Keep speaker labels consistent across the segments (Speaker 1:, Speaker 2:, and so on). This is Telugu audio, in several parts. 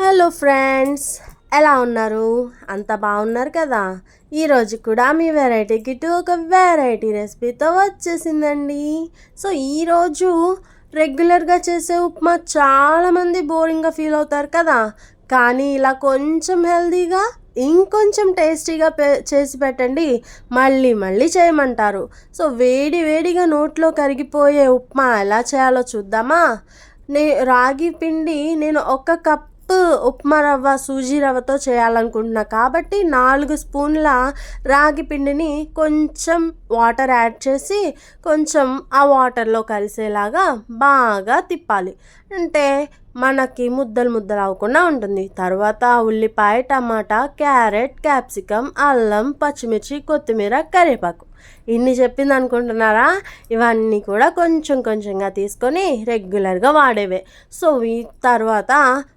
Speaker 1: హలో ఫ్రెండ్స్ ఎలా ఉన్నారు? అంత బాగున్నారు కదా? ఈరోజు కూడా మీ వెరైటీ కిట్ ఒక వెరైటీ రెసిపీతో వచ్చేసిందండి. సో ఈరోజు రెగ్యులర్గా చేసే ఉప్మా చాలామంది బోరింగ్గా ఫీల్ అవుతారు కదా? కానీ ఇలా కొంచెం హెల్తీగా ఇంకొంచెం టేస్టీగా చేసి పెట్టండి. మళ్ళీ మళ్ళీ చేయమంటారు. సో వేడి వేడిగా నోట్లో కరిగిపోయే ఉప్మా ఎలా చేయాలో చూద్దామా? నే రాగి పిండి నేను ఒక కప్ ఉప్మా రవ్వ సూజీ రవ్వతో చేయాలనుకుంటున్నా. కాబట్టి నాలుగు స్పూన్ల రాగి పిండిని కొంచెం వాటర్ యాడ్ చేసి కొంచెం ఆ వాటర్లో కలిసేలాగా బాగా తిప్పాలి. అంటే మనకి ముద్దలు ముద్దలు అవ్వకుండా ఉంటుంది. తర్వాత ఉల్లిపాయ టమాటా క్యారెట్ క్యాప్సికమ్ అల్లం పచ్చిమిర్చి కొత్తిమీర కరివేపాకు. ఇన్ని చెప్పింది అనుకుంటున్నారా? ఇవన్నీ కూడా కొంచెం కొంచెంగా తీసుకొని రెగ్యులర్గా వాడేవే. సో ఈ తర్వాత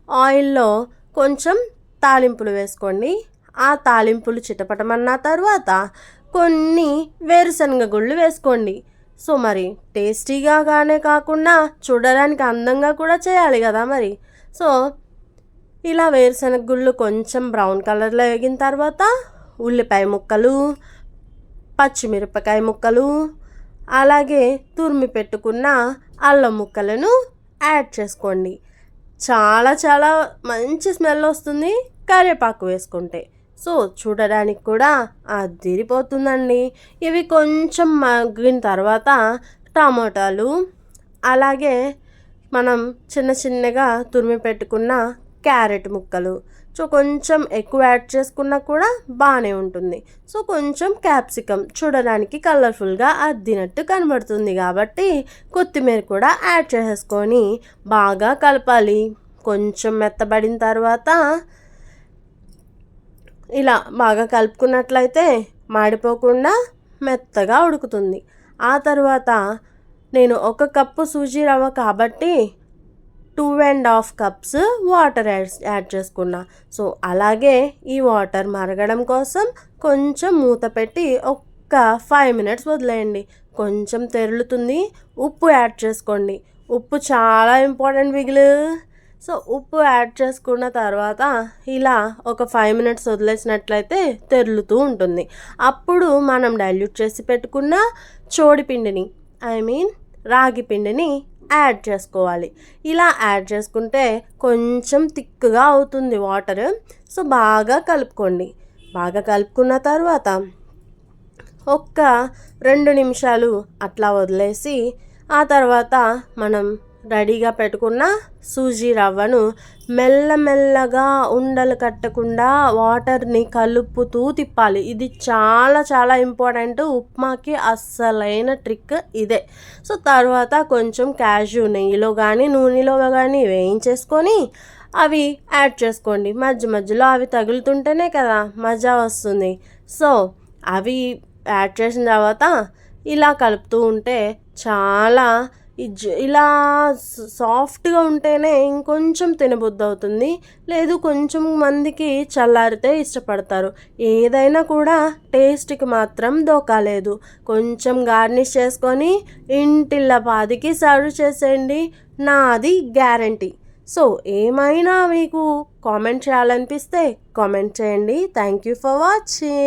Speaker 1: ఆయిల్లో కొంచెం తాలింపులు వేసుకోండి. ఆ తాలింపులు చిటపటమన్న తర్వాత కొన్ని వేరుశనగ గుళ్ళు వేసుకోండి. సో మరి టేస్టీగానే కాకుండా చూడడానికి అందంగా కూడా చేయాలి కదా మరి. సో ఇలా వేరుశనగ గుళ్ళు కొంచెం బ్రౌన్ కలర్లో వేగిన తర్వాత ఉల్లిపాయ ముక్కలు పచ్చిమిరపకాయ ముక్కలు అలాగే తురిమి పెట్టుకున్న అల్లం ముక్కలను యాడ్ చేసుకోండి. చాలా చాలా మంచి స్మెల్ వస్తుంది కరివేపాకు వేసుకుంటే. సో చూడడానికి కూడా అదిరిపోతుందండి. ఇవి కొంచెం మగ్గిన తర్వాత టమాటాలు అలాగే మనం చిన్న చిన్నగా తురిమి పెట్టుకున్న క్యారెట్ ముక్కలు సో కొంచెం ఎక్కువ యాడ్ చేసుకున్నా కూడా బాగానే ఉంటుంది. సో కొంచెం క్యాప్సికమ్ చూడడానికి కలర్ఫుల్గా అద్దినట్టు కనబడుతుంది కాబట్టి కొత్తిమీర కూడా యాడ్ చేసేసుకొని బాగా కలపాలి. కొంచెం మెత్తబడిన తర్వాత ఇలా బాగా కలుపుకున్నట్లయితే మాడిపోకుండా మెత్తగా ఉడుకుతుంది. ఆ తర్వాత నేను ఒక కప్పు సూజీ రవ్వ కాబట్టి two and half cups water add add చేసుకున్నా. సో అలాగే ఈ వాటర్ మరగడం కోసం కొంచెం మూత పెట్టి ఒక్క ఫైవ్ మినిట్స్ వదిలేయండి. కొంచెం తెరులుతుంది ఉప్పు యాడ్ చేసుకోండి. ఉప్పు చాలా ఇంపార్టెంట్ మిగిలి. సో ఉప్పు యాడ్ చేసుకున్న తర్వాత ఇలా ఒక ఫైవ్ మినిట్స్ వదిలేసినట్లయితే తెరులుతూ ఉంటుంది. అప్పుడు మనం డైల్యూట్ చేసి పెట్టుకున్న చోడిపిండిని ఐ మీన్ రాగి పిండిని యాడ్ చేసుకోవాలి. ఇలా యాడ్ చేసుకుంటే కొంచెం థిక్గా అవుతుంది వాటర్. సో బాగా కలుపుకోండి. బాగా కలుపుకున్న తర్వాత ఒక్క రెండు నిమిషాలు అట్లా వదిలేసి ఆ తర్వాత మనం రెడీగా పెట్టుకున్న సూజీ రవ్వను మెల్లమెల్లగా ఉండలు కట్టకుండా వాటర్ని కలుపుతూ తిప్పాలి. ఇది చాలా చాలా ఇంపార్టెంట్. ఉప్మాకి అస్సలైన ట్రిక్ ఇదే. సో తర్వాత కొంచెం క్యాష్యూ నెయ్యిలో కానీ నూనెలో కానీ వేయించేసుకొని అవి యాడ్ చేసుకోండి. మధ్య మధ్యలో అవి తగులుతుంటేనే కదా మజా వస్తుంది. సో అవి యాడ్ చేసిన తర్వాత ఇలా కలుపుతూ ఉంటే చాలా ఇలా సాఫ్ట్గా ఉంటేనే ఇంకొంచెం తినబుద్ధి అవుతుంది లేదు కొంచెం మందికి చల్లారితే ఇష్టపడతారు. ఏదైనా కూడా టేస్ట్కి మాత్రం దోకాలేదు కొంచెం గార్నిష్ చేసుకొని ఇంటిల్ల పాదికి సర్వ్ చేసేయండి. నాది గ్యారంటీ. సో ఏమైనా మీకు కామెంట్ చేయాలనిపిస్తే కామెంట్ చేయండి. Thank you for watching.